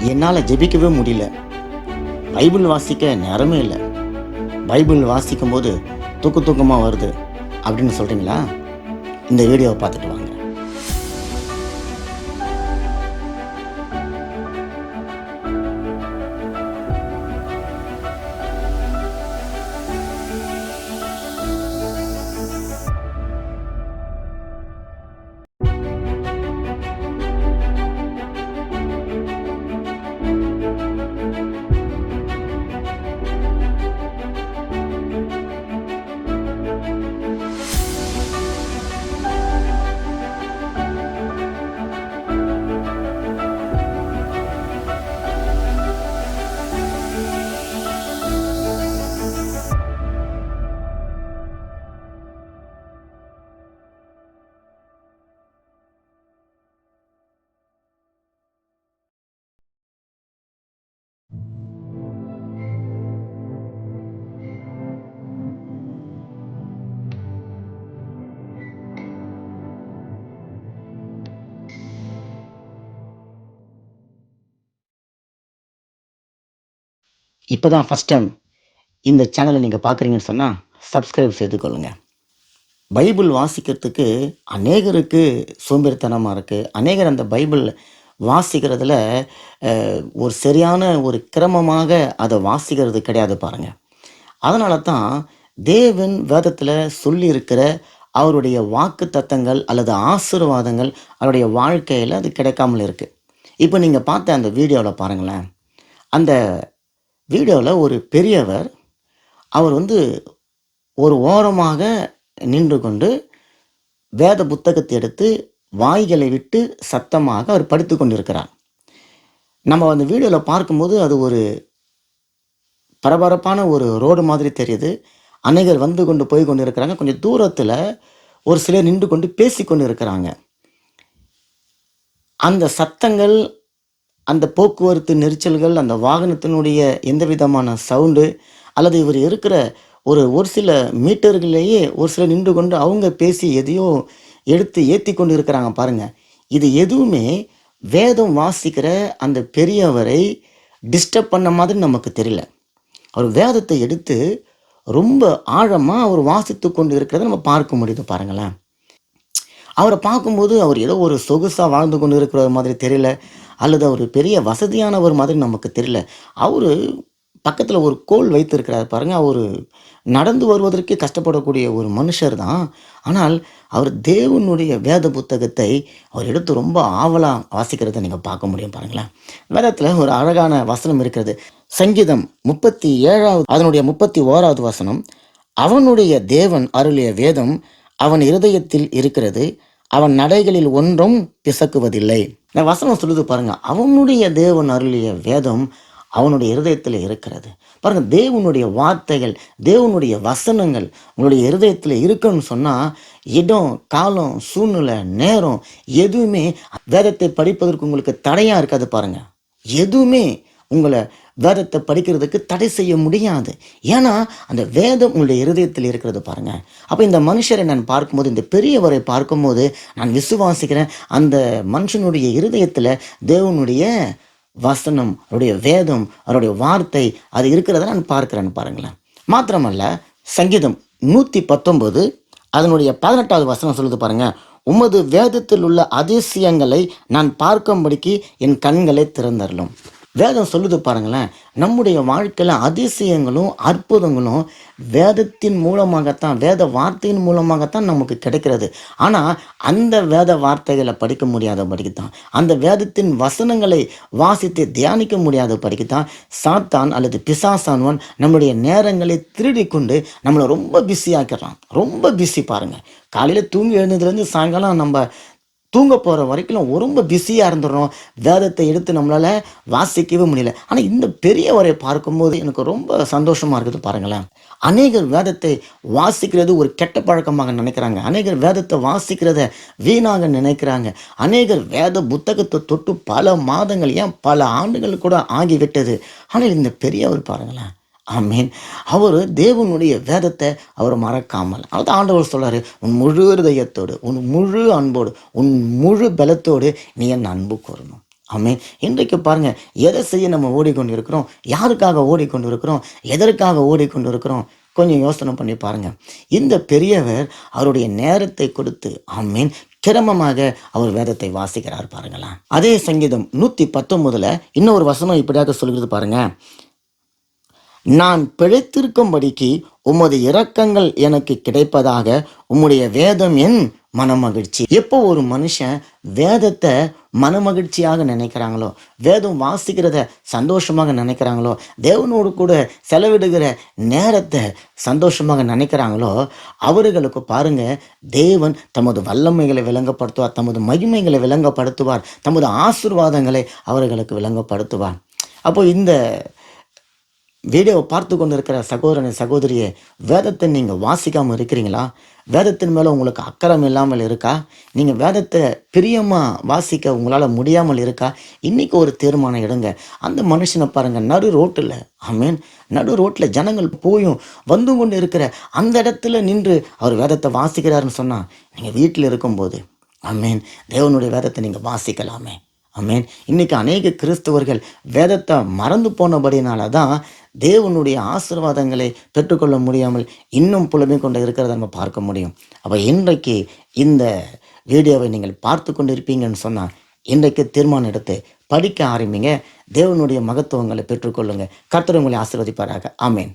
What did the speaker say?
என்னால் ஜெபிக்கவே முடியல. பைபிள் வாசிக்க நேரமே இல்லை. பைபிள் வாசிக்கும் போது தூக்கு தூக்கமாக வருது. அப்படின்னு சொல்கிறீங்களா இந்த வீடியோவை பார்த்துட்டு வாங்க. இப்போ தான் ஃபஸ்ட் டைம் இந்த சேனலை நீங்கள் பார்க்குறீங்கன்னு சொன்னால் சப்ஸ்கிரைப் செய்து கொள்ளுங்கள் பைபிள் வாசிக்கிறதுக்கு அநேகருக்கு சோம்பேறித்தனமாக இருக்குது அநேகர் அந்த பைபிள் வாசிக்கிறதுல ஒரு சரியான ஒரு கிரமமாக அதை வாசிக்கிறது கிடையாது பாருங்கள் அதனால தான் தேவன் வேதத்தில் சொல்லியிருக்கிற அவருடைய வாக்கு தத்தங்கள் அல்லது ஆசீர்வாதங்கள் அவருடைய வாழ்க்கையில் அது கிடைக்காமல் இருக்குது இப்போ நீங்கள் பார்த்த அந்த வீடியோவில் பாருங்களேன். அந்த வீடியோவில் ஒரு பெரியவர் அவர் வந்து ஒரு ஓரமாக நின்று கொண்டு வேத புத்தகத்தை எடுத்து வாய்களை விட்டு சத்தமாக அவர் படித்து கொண்டிருக்கிறார். நம்ம அந்த வீடியோவில் பார்க்கும்போது அது ஒரு பரபரப்பான ஒரு ரோடு மாதிரி தெரியுது. அநேகர் வந்து கொண்டு போய் கொண்டு இருக்கிறாங்க கொஞ்சம் தூரத்தில் ஒரு சிலர் நின்று கொண்டு பேசி கொண்டு இருக்கிறாங்க அந்த சத்தங்கள் அந்த போக்குவரத்து நெரிச்சல்கள் அந்த வாகனத்தினுடைய எந்த விதமான சவுண்டு அல்லது இவர் இருக்கிற ஒரு ஒரு சில மீட்டர்களிலேயே ஒரு சிலர் நின்று கொண்டு அவங்க பேசி எதையோ எடுத்து ஏற்றி கொண்டு இருக்கிறாங்க பாருங்கள் இது எதுவுமே வேதம் வாசிக்கிற அந்த பெரியவரை டிஸ்டர்ப் பண்ண மாதிரி நமக்கு தெரியல. அவர் வேதத்தை எடுத்து ரொம்ப ஆழமாக அவர் வாசித்து கொண்டு இருக்கிறத நம்ம பார்க்க முடியுது பாருங்களேன். அவரை பார்க்கும்போது அவர் ஏதோ ஒரு சொகுசாக வாழ்ந்து கொண்டு இருக்கிற மாதிரி தெரியல. அல்லது அவர் பெரிய வசதியானவர் மாதிரி நமக்கு தெரியல. அவர் பக்கத்தில் ஒரு கோல் வைத்திருக்கிறார் பாருங்கள் அவர் நடந்து வருவதற்கே கஷ்டப்படக்கூடிய ஒரு மனுஷர் தான். ஆனால் அவர் தேவனுடைய வேத புத்தகத்தை அவர் எடுத்து ரொம்ப ஆவலாக வாசிக்கிறதை நீங்கள் பார்க்க முடியும் பாருங்களேன். வேதத்தில் ஒரு அழகான வசனம் இருக்கிறது. சங்கீதம் முப்பத்தி ஏழாவது அதனுடைய முப்பத்தி ஓராவது வசனம் அவனுடைய தேவன் அருளிய வேதம் அவன் இருதயத்தில் இருக்கிறது. அவன் நடைகளில் ஒன்றும் பிசக்குவதில்லை. இந்த வசனம் சொல்லுது பாருங்க அவனுடைய தேவன் அருளிய வேதம் அவனுடைய இருதயத்தில் இருக்கிறது. பாருங்க தேவனுடைய வார்த்தைகள் தேவனுடைய வசனங்கள் உங்களுடைய இருதயத்தில் இருக்குன்னு சொன்னால் இடம் காலம் சூழ்நிலை நேரம் எதுவுமே வேதத்தை படிப்பதற்கு உங்களுக்கு தடையாக இருக்காது பாருங்க. எதுவுமே உங்களை வேதத்தை படிக்கிறதுக்கு தடை செய்ய முடியாது. ஏன்னா அந்த வேதம் உங்களுடைய இருதயத்தில் இருக்கிறது பாருங்க. அப்போ இந்த மனுஷரை நான் பார்க்கும்போது இந்த பெரியவரை பார்க்கும்போது நான் விசுவாசிக்கிறேன். அந்த மனுஷனுடைய இருதயத்தில் தேவனுடைய வசனம் அவருடைய வேதம் அவருடைய வார்த்தை அது இருக்கிறத நான் பார்க்குறேன்னு பாருங்களேன். மாத்திரமல்ல சங்கீதம் நூற்றி பத்தொம்போது அதனுடைய பதினெட்டாவது வசனம் சொல்லுது பாருங்க. உமது வேதத்தில் உள்ள அதிசயங்களை நான் பார்க்கும்படிக்கு என் கண்களை திறந்தரலும். வேதம் சொல்லுது பாருங்களேன் நம்முடைய வாழ்க்கையில் அதிசயங்களும் அற்புதங்களும் வேதத்தின் மூலமாகத்தான் வேத வார்த்தையின் மூலமாகத்தான் நமக்கு கிடைக்கிறது. ஆனால் அந்த வேத வார்த்தைகளை படிக்க முடியாத படிக்கத்தான் அந்த வேதத்தின் வசனங்களை வாசித்து தியானிக்க முடியாத படிக்கத்தான் சாத்தான் அல்லது பிசாசானவன் நம்முடைய நேரங்களை திருடி கொண்டு நம்மளை ரொம்ப பிஸி ஆக்கிடுறான். ரொம்ப பிஸி பாருங்கள் காலையில் தூங்கி எழுந்ததுலேருந்து சாயங்காலம் நம்ம தூங்க போகிற வரைக்கும் ரொம்ப பிஸியாக இருந்துடும் வேதத்தை எடுத்து நம்மளால் வாசிக்கவே முடியல. ஆனால் இந்த பெரியவரை பார்க்கும்போது எனக்கு ரொம்ப சந்தோஷமாக இருக்குது பாருங்களேன். அநேகர் வேதத்தை வாசிக்கிறது ஒரு கெட்ட பழக்கமாக நினைக்கிறாங்க. அநேகர் வேதத்தை வாசிக்கிறத வீணாக நினைக்கிறாங்க. அநேகர் வேத புத்தகத்தை தொட்டு பல மாதங்கள் ஏன் பல ஆண்டுகள் கூட ஆகிவிட்டது. ஆனால் இந்த பெரியவர் பாருங்களேன் ஆமீன். அவர் தேவனுடைய வேதத்தை அவர் மறக்காமல் அதாவது ஆண்டவர் சொல்கிறார் உன் முழு இருதயத்தோடு உன் முழு அன்போடு உன் முழு பலத்தோடு நீ என் அன்பு கூறணும். ஆமே இன்றைக்கு பாருங்கள் எதை செய்ய நம்ம ஓடிக்கொண்டு இருக்கிறோம் யாருக்காக ஓடிக்கொண்டு இருக்கிறோம் எதற்காக ஓடிக்கொண்டு இருக்கிறோம் கொஞ்சம் யோசனை பண்ணி பாருங்கள் இந்த பெரியவர் அவருடைய நேரத்தை கொடுத்து ஆமீன் கிரமமாக அவர் வேதத்தை வாசிக்கிறார் பாருங்களேன். அதே சங்கீதம் நூற்றி பத்தொன்பதுல இன்னொரு வசனம் இப்படியாக சொல்கிறது பாருங்கள் நான் பிழைத்திருக்கும்படிக்கு உமது இரக்கங்கள் எனக்கு கிடைப்பதாக உம்முடைய வேதம் என் மனமகிழ்ச்சி. எப்போ ஒரு மனுஷன் வேதத்தை மனமகிழ்ச்சியாக நினைக்கிறாங்களோ வேதம் வாசிக்கிறத சந்தோஷமாக நினைக்கிறாங்களோ தேவனோடு கூட செலவிடுகிற நேரத்தை சந்தோஷமாக நினைக்கிறாங்களோ அவர்களுக்கு பாருங்க தேவன் தமது வல்லமைகளை விளங்கப்படுத்துவார் தமது மகிமைகளை விளங்கப்படுத்துவார் தமது ஆசிர்வாதங்களை அவர்களுக்கு விளங்கப்படுத்துவார். அப்போ இந்த வீடியோவை பார்த்து கொண்டு இருக்கிற சகோதரனை சகோதரியை வேதத்தை நீங்கள் வாசிக்காமல் இருக்கிறீங்களா? வேதத்தின் மேலே உங்களுக்கு அக்கறம் இல்லாமல் இருக்கா? நீங்கள் வேதத்தை பிரியமாக வாசிக்க உங்களால் முடியாமல் இருக்கா? இன்றைக்கி ஒரு தீர்மானம் எடுங்க. அந்த மனுஷனை பாருங்கள் நடு ரோட்டில் ஆமீன் நடு ரோட்டில் ஜனங்கள் போயும் வந்து கொண்டு இருக்கிற அந்த இடத்துல நின்று அவர் வேதத்தை வாசிக்கிறாருன்னு சொன்னால் நீங்கள் வீட்டில் இருக்கும்போது ஆமீன் தேவனுடைய வேதத்தை நீங்கள் வாசிக்கலாமே. ஆமேன். இன்னைக்கு அநேக கிறிஸ்தவர்கள் வேதத்தை மறந்து போனபடினால தான் தேவனுடைய ஆசீர்வாதங்களை பெற்றுக்கொள்ள முடியாமல் இன்னும் புலமை கொண்டு இருக்கிறத நம்ம பார்க்க முடியும். அப்போ இன்றைக்கு இந்த வீடியோவை நீங்கள் பார்த்து கொண்டு இருப்பீங்கன்னு சொன்னால் இன்றைக்கு தீர்மானம் எடுத்து படிக்க ஆரம்பிங்க. தேவனுடைய மகத்துவங்களை பெற்றுக்கொள்ளுங்க. கர்த்தர் உங்களை ஆசீர்வதிப்பாராக. ஆமேன்.